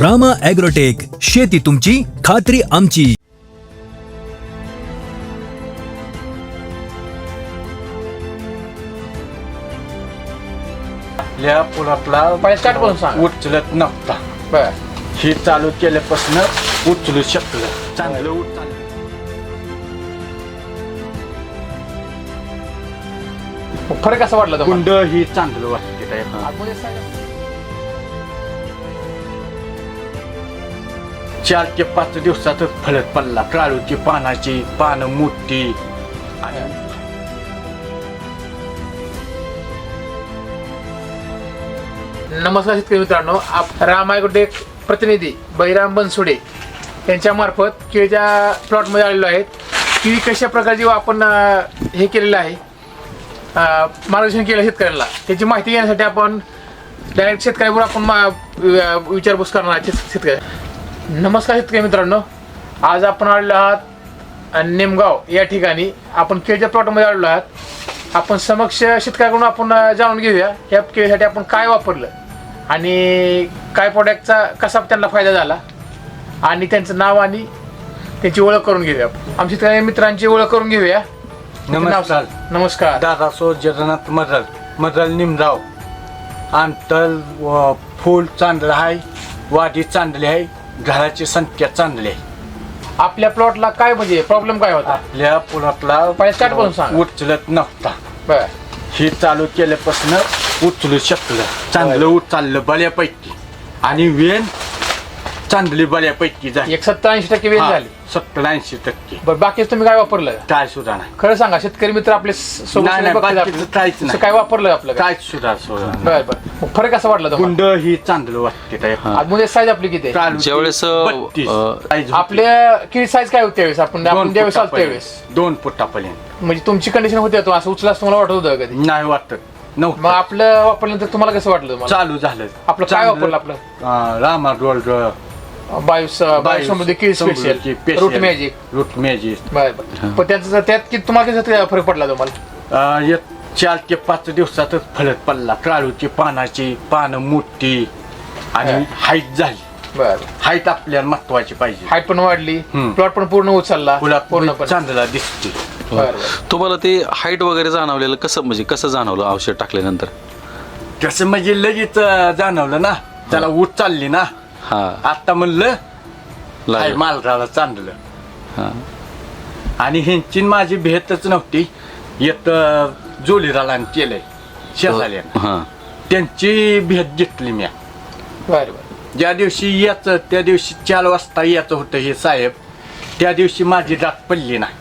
Rama agrotech शेती तुमची खात्री आमची. आपल्या पुलातला पहिले start पासून सांगा. उचलत नव्हता. बर. हे चालू केल्यापासून उचलू शकलं. चांगलं उचल फरक कसा वाटला तुम्हाला? कुंड ही चांगलं वाटते. काय आतमध्ये सांगा. चार ते पाच दिवसातच फळत पडला काळूची पानाची पानं मोठी आणि नमस्कार शेतकरी मित्रांनो आप रामायगुडेक प्रतिनिधी बैराम बनसुडे यांच्या मार्फत केळीच्या प्लॉटमध्ये आलेलो आहेत. केळी कशा प्रकारची आपण हे केलेलं आहे मार्गदर्शन केलं शेतकऱ्यांना त्याची माहिती घेण्यासाठी आपण डायरेक्ट शेतकऱ्यावर आपण मा- विचारपूस करणार आहे शेतकऱ्या नमस्कार शेतकरी मित्रांनो आज आपण आलेलो आहात निमगाव. या ठिकाणी आपण केळीच्या प्लॉटमध्ये आलेलो आहात. आपण समक्ष शेतकऱ्याकडून आपण जाणून घेऊया या केळीसाठी आपण काय वापरलं आणि काय प्रोडक्टचा कसा त्यांना फायदा झाला आणि त्यांचं नाव आणि त्यांची ओळख करून घेऊया आमच्या शेतकरी मित्रांची ओळख करून घेऊया. नमस्कार. नमस्कार. दादासो जगन्नाथ मदल मदल निमराव अंतर व फूल चांदलं आहे वाडी चांदली आहे. घराची संख्या चांगली आहे. आपल्या प्लॉटला काय म्हणजे प्रॉब्लेम काय होता? आपल्या पुलातला पहिले start पासून सांगा. उचलत नव्हता. बर. हे चालू केल्यापासून उचलू शकलं. चांगलं उचललं बऱ्यापैकी. आणि वेन चांगली बऱ्यापैकी झाली. एक सत्तर ऐंशी टक्के वेळ झाली. सत्तर ऐंशी टक्के. बरं बाकी तुम्ही काय वापरलं? काय सुद्धा नाही. खरं सांगा शेतकरी मित्र आपले स- नाही, बघतात बाकीचं आपलं. काहीच. काय वापरलं आपलं काय काय सुद्धा नाही. बर बर. मग फरक कसा वाटला तुम्हाला? कुंड ही चांगलं वाटते आतमध्ये साईज आपली किती आहे? ज्यावेळेस. अं. आपल्या किती साईज काय होती त्यावेळेस? आपण ज्यावेळेस आलो. त्यावेळेस. दोन फुटापर्यंत. म्हणजे तुमची कंडिशन होती तो? असं उचला तुम्हाला वाटत होतं कधी? नाही वाटत. मग नव्हतं आपलं वापरल्यानंतर तुम्हाला कसं वाटलं तुम्हाला? चालू झालं. आपलं काय वापरलं आपलं? रामा गोल्ड बायोस बायोसमृद्धी किळ special root magic root magic बर बर. पण त्याचं त्यात किती तुम्हाला कसं फरक पडला तुम्हाला? चार ते पाच दिवसातच फळत पडला. काळूची पानाची पानं मोठी आणि. हाईट झाली. बर. हाईट आपल्याला महत्वाची पाहिजे. हाईट पण वाढली. प्लॉट पण पूर्ण उचलला. फुला पूर्णपणे. चांगला दिसते. तुम्हाला ते हाईट वगैरे जाणवलेलं कसं म्हणजे कसं जाणवलं औषध टाकल्यानंतर? कसं म्हणजे लगेच जाणवलं ना? त्याला ऊट चालली ना? हा. आता म्हणलं हाय लागलं मालराला चांगलं हा. आणि ह्यांची माझी भेटच नव्हती. येत जोलीराला केलंय शेजाऱ्यानं. हा. त्यांची भेट घेतली मी बर बर. ज्या दिवशी याचं त्या दिवशी चार वाजता याचं होतं हे साहेब त्या दिवशी माझी रात पडली नाही.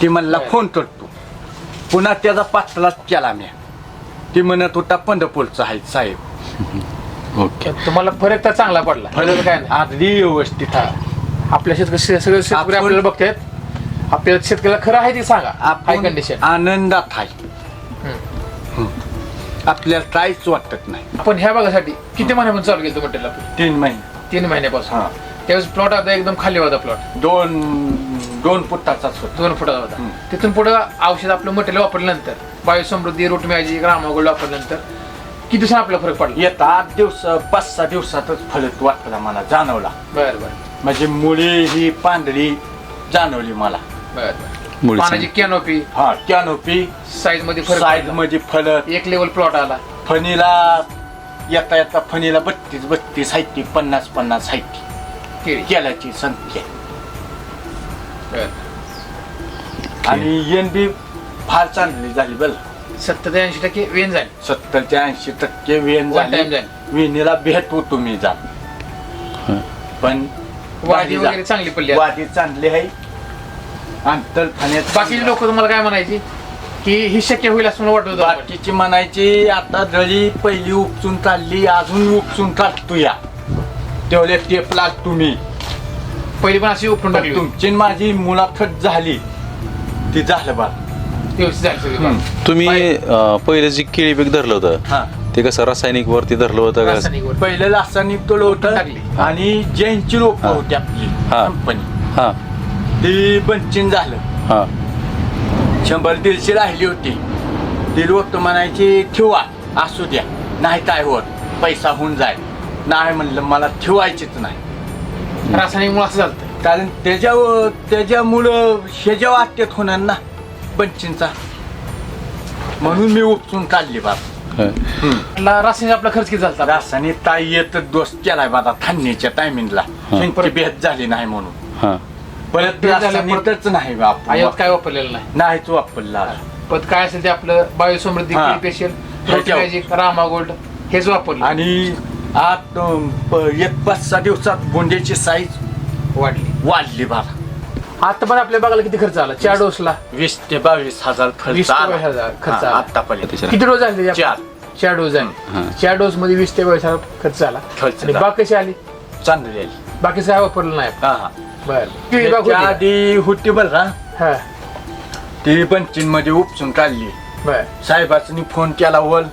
ती म्हणला बरं. फोन करतो पुन्हा त्याचा पाचलाच केला मी ती म्हणत होता पंढरपूरचा आहे साहेब. ओके. तुम्हाला फरक तर चांगला पडला. फरक? काय नाही. अगदी व्यवस्थित हा. आहे. आपल्या शेतकरी सगळे शेतकरी आपण- आपल्याला बघतात आपल्याला शेतकऱ्याला खरं आहे ते सांगा. हाय आपण कंडिशन आनंदात आहे. आपल्याला काहीच वाटत नाही. आपण ह्या भागासाठी किती महिन्यापासून चालू केलं मटेरियल आपलं तीन महिने. तीन महिन्यापासून. हा. त्यावेळेस प्लॉट आता एकदम खाली होता प्लॉट दोन दोन फुटाचाच होता. दोन फुटाचा होता. हम्म. तिथून पुढे औषध आपलं मटेरियल वापरल्यानंतर बायोसमृद्धी रूट मॅजिक रामागोल्ड वापरल्यानंतर किती दिवसांनी आपला फरक पडला? येत आठ दिवस पाच सहा दिवसातच फलत वाटला मला जाणवला. बर बर. म्हणजे मुळे ही पांढरी जाणवली मला. बर बर. मुळीच पाण्याची कॅनोपी हा कॅनोपी साईजमध्ये फरक पडला. मध्ये फलत एक लेवल प्लॉट आला. फणीला येता येता फणीला बत्तीस बत्तीस साहित्य पन्नास पन्नास साहित्य. केळी. केल्याची संख्या. बर. आणि एन बी फार चांगली झाली बल सत्तर ते ऐंशी टक्के वेन झाली. सत्तर ते ऐंशी टक्के वेन One time झाली. झाली. वेणीला तुम्ही जात पण झाली वगैरे जा. चांगली पडली आता. वाढी चांगली आहे. अंतर खाण्यात बाकीचे लोक तुम्हाला काय म्हणायची? की ही शक्य होईल असं मला वाटत होतं. बाकीची म्हणायची आता जळी पहिली उपसून काढली अजून उपसून काढतो या. तेवढे टेप लाग तुम्ही पहिली पण अशी उपटून टाकली होती. तुमची न माझी मुलाखत झाली. ती झालं बा झाली. तुम्ही अं, पहिले जे केळी पीक धरलं होतं हा. ते कसं रासायनिक वरती धरलं होतं का? रासायनिक वर. पहिलं रासायनिक तोड टाकली. होतं आणि जैनची लोक हा. होती आपली हा. कंपनी हा. ती बंचिन झालं. हा. शंभर दीडशे राहिली होती. ती लोक म्हणायची ठेवा असू द्या. नाही काय होत. पैसा होऊन जाईल. नाही म्हणलं मला ठेवायचीच नाही. रासायनिक मुळे असं चालतं कारण त्याच्या त्याच्यामुळं ह्याच्या वाट्यात होणार ना. पंचींचा म्हणून मी उपसून काढली. आपला रासायनिक आपला खर्च किती झाला? रासायनिक ताई येत दोष केलाय बाबा थांबण्याच्या टायमिंगला त्यांची भेट झाली नाही म्हणून. हा. परत भेट नाही बाप. आयात काय वापरलेलं नाही? नाहीच वापरला पण काय असेल ते आपलं बायोसमृद्धी हा. स्पेशल ह्याच्यावर. मॅजिक रामा गोल्ड हेच वापरलं. आणि आत अं, प- एक पाच सहा दिवसात बोंड्याची साईज वाढली. वाढली बाबा आता पण आपल्या बघायला किती खर्च आला चार डोसला वीस ते बावीस हजार खर्च 20 ते आला. 22 हजार खर्च आला. आतापर्यंत. किती डोस झाले त्याचे? चार. चार डोस. झाले चार डोस मध्ये वीस ते बावीस हजार खर्च झाला खर्च आणि झाला. बाग कशी आली चांगली आहे. बाकीचं काय वापरलं नाही हा हा बर किती बाग त्याच्या होती? आधी होती बरं ना हा ती पंचीन मध्ये उपसून काढली बर साहेबांनी फोन केला वल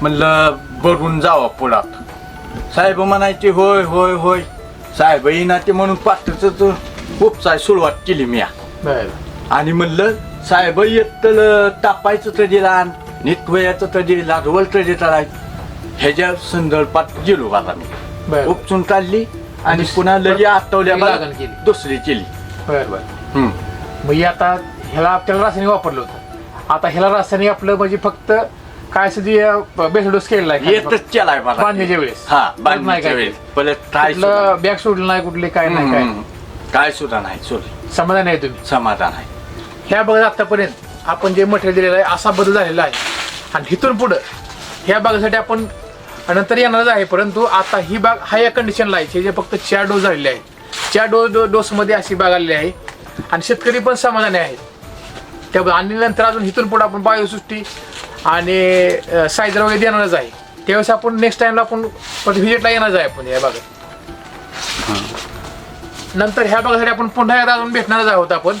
म्हणलं भरून जावा पुढात साहेब म्हणायचे होय होय होय साहेब येईना ते म्हणून पाठच उपसाय सुरुवात केली मी बर. आणि म्हणलं साहेब येत तर तापायचं तर दिला नितवयाचं तर रोल तर दिला ह्याच्या संदर्भात गेलो आता मी. बर. उपसून काढली आणि पुन्हा लगे आठवल्या. दुसरी केली. बर बर. आता ह्याला आपल्याला रासायनिक वापरलं होतं. आता ह्याला रासायनिक आपलं म्हणजे फक्त काय असेल ते बेस्ट डोस केलेला आहे येतच केलाय बांधण्याच्या वेळेस. हा बांधण्याच्या काय वेळेस. बॅग सोडलं नाही कुठले काय नाही काय. काय सुद्धा नाही सोड समाधान आहे तुम्ही? समाधान आहे. ह्या बघत आतापर्यंत आपण जे मटेरियल दिलेलं आहे असा बदल झालेला आहे. आणि इथून पुढं ह्या बागासाठी आपण नंतर येणारच आहे परंतु आता ही बाग हा या कंडिशनला आहे जे फक्त चार डोस झालेले आहेत. चार डोस डो डोसमध्ये अशी बाग आलेली आहे. आणि शेतकरी पण समाधानी आहेत त्या आणि नंतर अजून इथून पुढे आपण बायोसृष्टी आणि सायझर वगैरे देणारच आहे. त्यावेळेस आपण नेक्स्ट टाइमला आपण व्हिजिटला येणारच आहे आपण या बागेत नंतर ह्या भागासाठी आपण पुन्हा एकदा अजून भेटणारच आहोत आपण.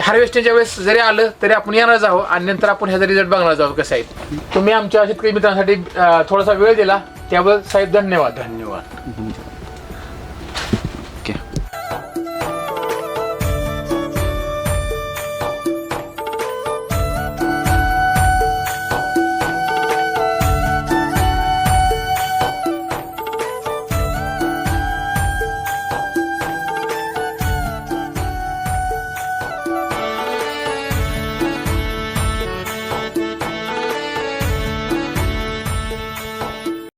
हार्वेस्टिंगच्या वेळेस जरी आलं तरी आपण येणारच आहोत आणि नंतर आपण ह्याचा रिझल्ट बघणार आहोत कसं आहे तुम्ही आमच्या शेतकरी मित्रांसाठी थोडासा वेळ दिला. त्याबद्दल साहेब धन्यवाद. धन्यवाद.